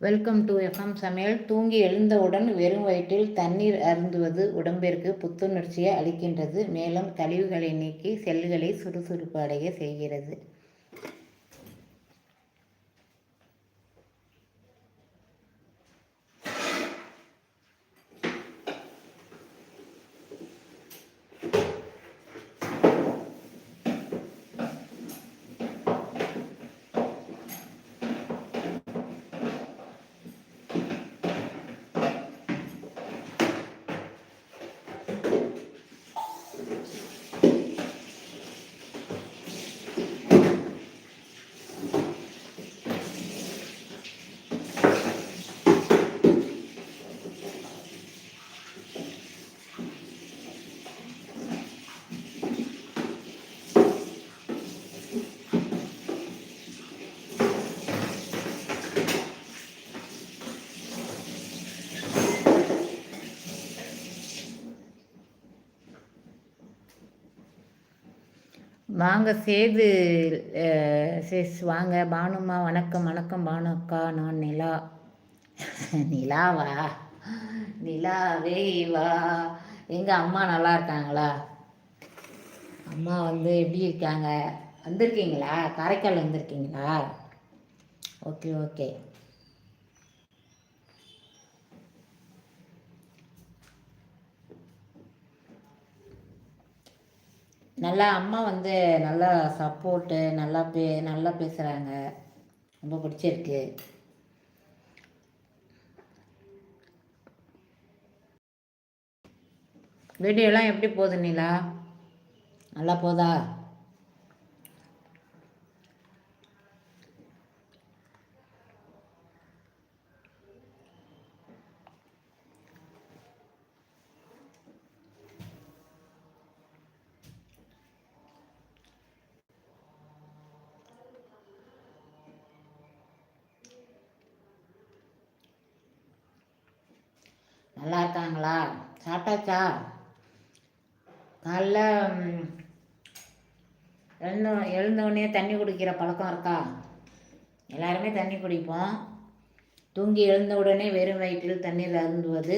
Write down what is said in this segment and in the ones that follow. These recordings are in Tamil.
வெல்கம் டு எஃப்எம் சமையல். தூங்கி எழுந்தவுடன் வெறும் வயிற்றில் தண்ணீர் அருந்துவது உடம்பிற்கு புத்துணர்ச்சியை அளிக்கின்றது. மேலும் கழிவுகளை நீக்கி செல்களை சுறுசுறுப்பு அடைய செய்கிறது. வாங்க சேது சேஸ் வாங்க. பானுமா வணக்கம் வணக்கம். பானு அக்கா நான் நிலா. நிலாவா? நிலாவே வா. எங்கள் அம்மா நல்லா இருக்காங்களா? அம்மா வந்து எப்படி இருக்காங்க? வந்திருக்கீங்களா? காரைக்கால் வந்திருக்கீங்களா? Okay okay. நல்லா அம்மா வந்து நல்லா சப்போர்ட்டு நல்லா பே நல்லா பேசுகிறாங்க ரொம்ப பிடிச்சிருக்கு. வீடியோலாம் எப்படி போகுது நீலா? நல்லா போதா? நல்லா இருக்காங்களா? சாப்பிட்டாச்சா? காலைல எழுந்த எழுந்தவுடனே தண்ணி குடிக்கிற பழக்கம் இருக்கா? எல்லாருமே தண்ணி குடிப்போம். தூங்கி எழுந்த உடனே வெறும் வயிற்றில் தண்ணீர் அருந்துவது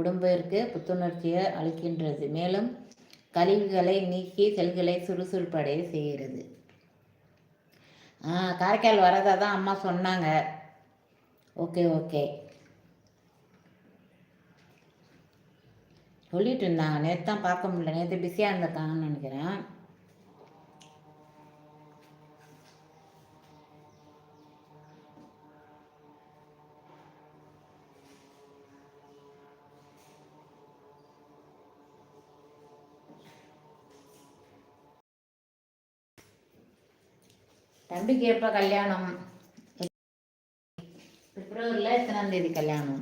உடம்பிற்கு புத்துணர்ச்சியை அளிக்கின்றது. மேலும் கழிவுகளை நீக்கி செல்களை சுறுசுறுப்படைய செய்கிறது. காரைக்கால் வரதா தான் அம்மா சொன்னாங்க. Okay okay. சொல்லிட்டு இருந்தாங்க நேற்று தான் பார்க்க முடியல. நேற்று பிஸியாக இருந்திருக்காங்கன்னு நினைக்கிறேன். தம்பிக்கு எப்போ கல்யாணம்? பிப்ரவரியில் எத்தனாம் தேதி கல்யாணம்?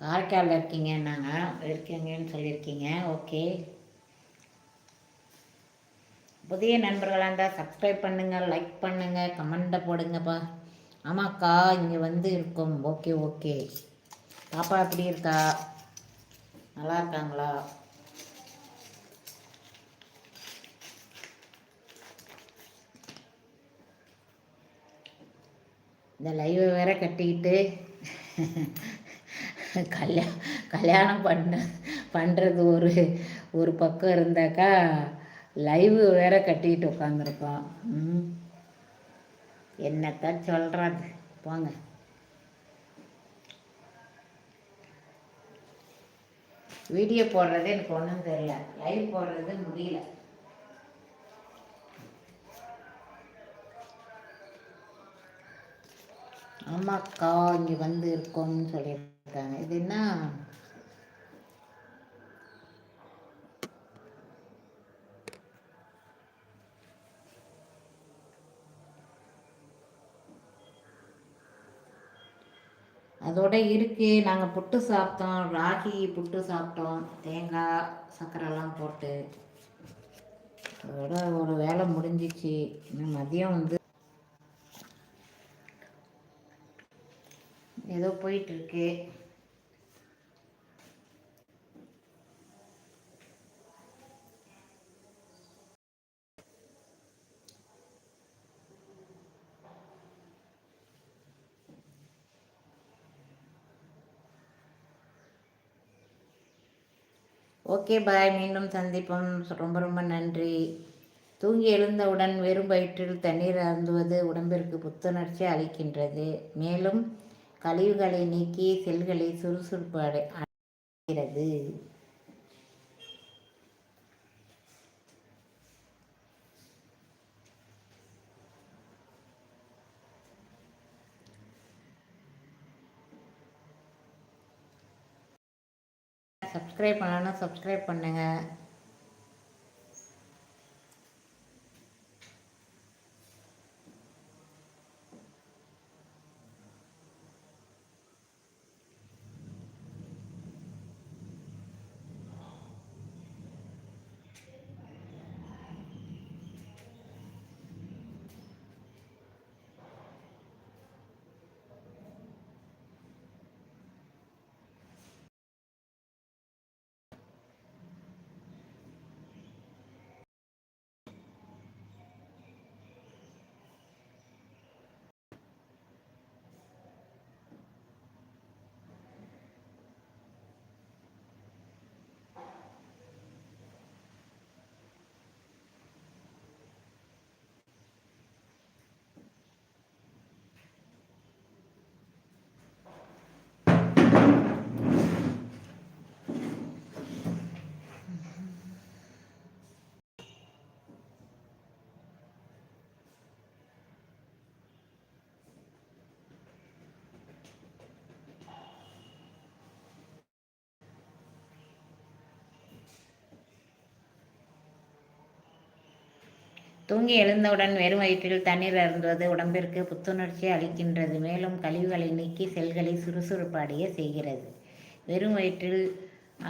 காரைக்காலில் இருக்கீங்கன்னாங்க. இருக்கீங்கன்னு சொல்லியிருக்கீங்க. ஓகே. புதிய நண்பர்களாக இருந்தால் சப்ஸ்கிரைப் பண்ணுங்கள் லைக் பண்ணுங்கள் கமெண்ட்டை போடுங்கப்பா. ஆமாக்கா இங்கே வந்து இருக்கும். Okay okay. பாப்பா எப்படி இருக்கா? நல்லா இருக்காங்களா? இந்த லைவை வேற கட்டிக்கிட்டு. கல்யா கல்யாணம் பண்ண பண்ணுறது ஒரு ஒரு பக்கம் இருந்தாக்கா லைவு வேற கட்டிக்கிட்டு உட்காந்துருக்கோம் ம். என்னத்தான் சொல்கிறது போங்க. வீடியோ போடுறது எனக்கு ஒன்றும் தெரியல. லைவ் போடுறது முடியல. ஆமாக்கா இங்கே வந்து இருக்கோம்னு சொல்லியிருக்காங்க. இது என்ன? அதோட இருக்கு. நாங்கள் புட்டு சாப்பிட்டோம். ராகி புட்டு சாப்பிட்டோம். தேங்காய் சர்க்கரைலாம் போட்டு. அதோட ஒரு வேலை முடிஞ்சிச்சு. இன்னும் மதியம் வந்து ஏதோ போயிட்டுருக்கு. Okay bye. மீண்டும் சந்திப்போம். ரொம்ப ரொம்ப நன்றி. தூங்கி எழுந்தவுடன் வெறும் வயிற்றில் தண்ணீர் அருந்துவது உடம்பிற்கு புத்துணர்ச்சி அளிக்கின்றது. மேலும் கழிவுகளை நீக்கி செல்களை சுறுசுறுப்பு அடைகிறது. சப்ஸ்கிரைப் பண்ணலன்னா சப்ஸ்கிரைப் பண்ணுங்கள் தூங்கி எழுந்தவுடன் வெறும் வயிற்றில் தண்ணீர் அருந்துவது உடம்பிற்கு புத்துணர்ச்சி அளிக்கின்றது. மேலும் கழிவுகளை நீக்கி செல்களை சுறுசுறுப்படைய செய்கிறது. வெறும் வயிற்றில்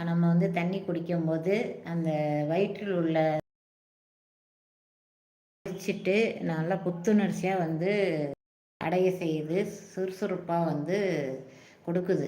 நம்ம வந்து தண்ணி குடிக்கும்போது அந்த வயிற்றில் உள்ள குடிச்சிட்டு நல்லா புத்துணர்ச்சியாக வந்து அடைய செய்யுது சுறுசுறுப்பாக வந்து கொடுக்குது.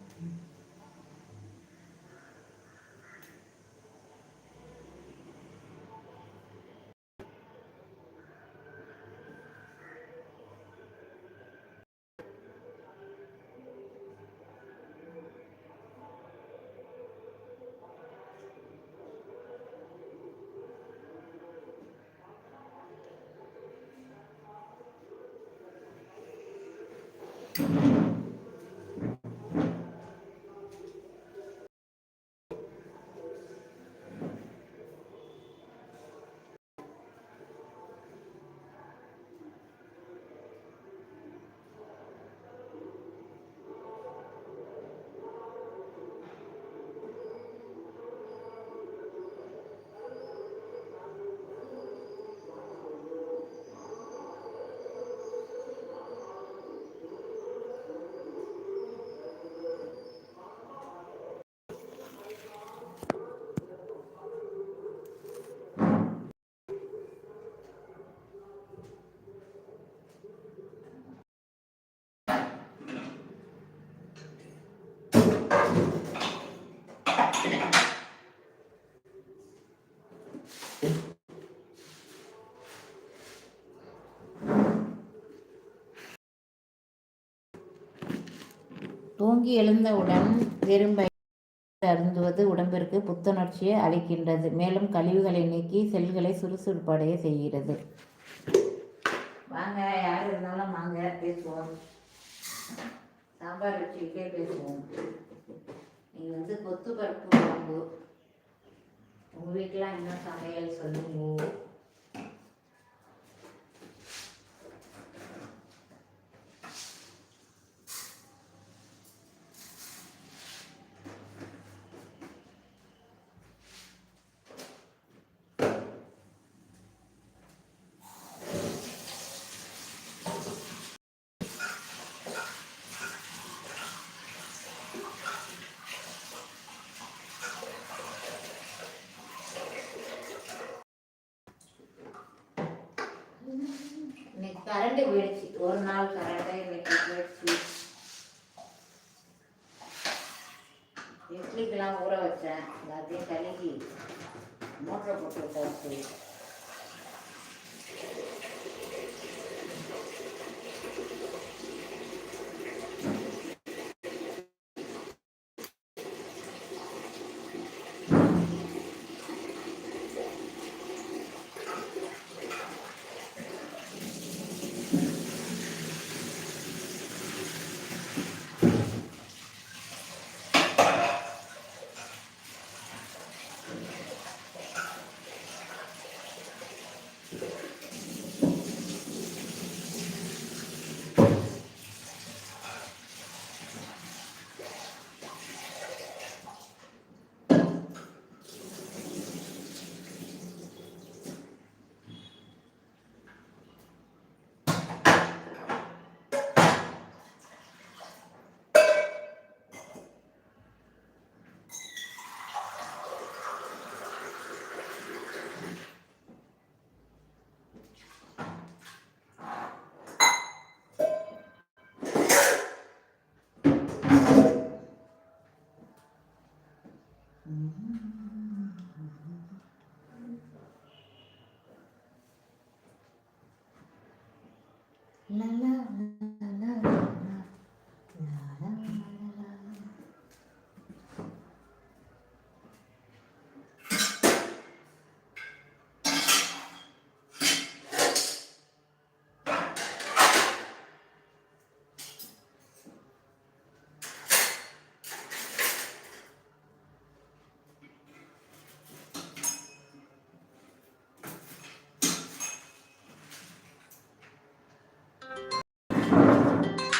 தூங்கி எழுந்தவுடன் வெறும் அருந்துவது உடம்பிற்கு புத்துணர்ச்சியை அளிக்கின்றது. மேலும் கழிவுகளை நீக்கி செல்களை சுறுசுறுப்படைய செய்கிறது. வாங்க யார் இருந்தாலும் வாங்க பேசுவோம். சாம்பார் வச்சுக்கிட்டே பேசுவோம். நீங்கள் வந்து கொத்து பருப்பு குழம்பு. உங்கள் வீட்டிலாம் என்ன சமையல் சொல்லுங்க. கரண்ட் போயிடுச்சு ஒரு நாள் கரண்டே